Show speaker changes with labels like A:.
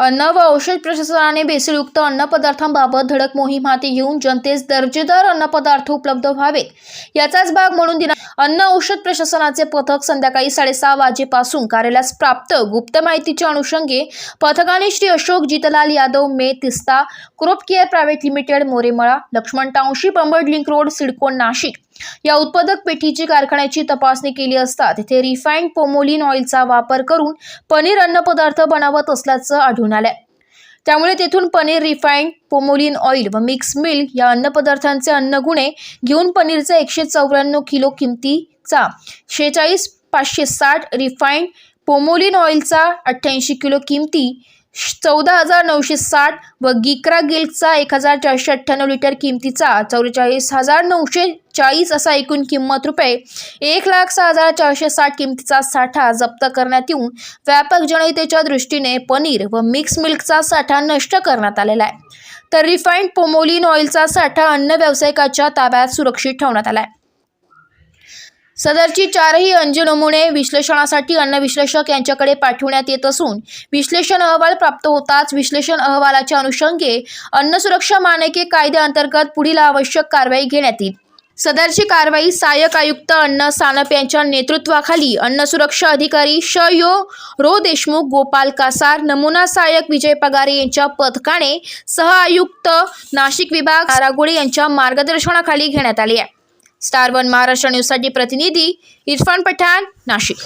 A: अन्न व औषध प्रशासनाने भेसळयुक्त अन्नपदार्थांबाबत धडक मोहीम हाती घेऊन जनतेस दर्जेदार अन्नपदार्थ उपलब्ध व्हावेत. याचाच भाग म्हणून दिना अन्न औषध प्रशासनाचे पथक संध्याकाळी साडेसहा वाजेपासून कार्यालयास प्राप्त गुप्त माहितीच्या अनुषंगे पथकाने श्री अशोक जितलाल यादव मे Tista crop care private limited Moremala Laxman township Ambad link road CIDCO Nashik. या उत्पादक पेठीची कारखान्याची तपासणी केली असता तिथे रिफाईंड पोमोलिन ऑइलचा वापर करून पनीर अन्नपदार्थ बनवत असल्याचं आढळून आलंय. त्यामुळे तेथून पनीर रिफाईंड पोमोलिन ऑइल व मिक्स मिल्क या अन्नपदार्थांचे अन्नगुणे घेऊन पनीरचा एकशे चौऱ्याण्णव किलो किमतीचा शेहेचाळीस पाचशे साठ रिफाईंड पोमोलिन ऑइलचा अठ्ठ्याऐंशी किलो किमती चौदा हजार नऊशे साठ व गिक्रा गिल्कचा एक हजार चारशे अठ्ठ्याण्णव लिटर किमतीचा चौवेचाळीस हजार नऊशे चाळीस असा एकूण किंमत रुपये एक लाख सहा हजार चारशे साठ किमतीचा साठा जप्त करण्यात येऊन व्यापक जनतेच्या दृष्टीने पनीर व मिक्स मिल्कचा साठा नष्ट करण्यात आलेला आहे. तर रिफाईंड पोमोलिन ऑइलचा साठा अन्न व्यावसायिकाच्या ताब्यात सुरक्षित ठेवण्यात आला आहे. सदरची चारही अंज नमुने विश्लेषणासाठी अन्न विश्लेषक यांच्याकडे पाठवण्यात येत असून विश्लेषण अहवाल प्राप्त होताच विश्लेषण अहवालाच्या अनुषंगे अन्न सुरक्षा मानके कायद्याअंतर्गत पुढील आवश्यक कारवाई घेण्यात येईल. सदरची कारवाई सहाय्यक आयुक्त अन्न सानप यांच्या नेतृत्वाखाली अन्न सुरक्षा अधिकारी श. यो. रो. देशमुख गोपाल कासार नमुना सहाय्यक विजय पगारे यांच्या पथकाने सह आयुक्त नाशिक विभाग नारागुडे यांच्या मार्गदर्शनाखाली घेण्यात आली आहे. स्टार वन महाराष्ट्र न्यूजसाठी प्रतिनिधी इरफान पठाण नाशिक.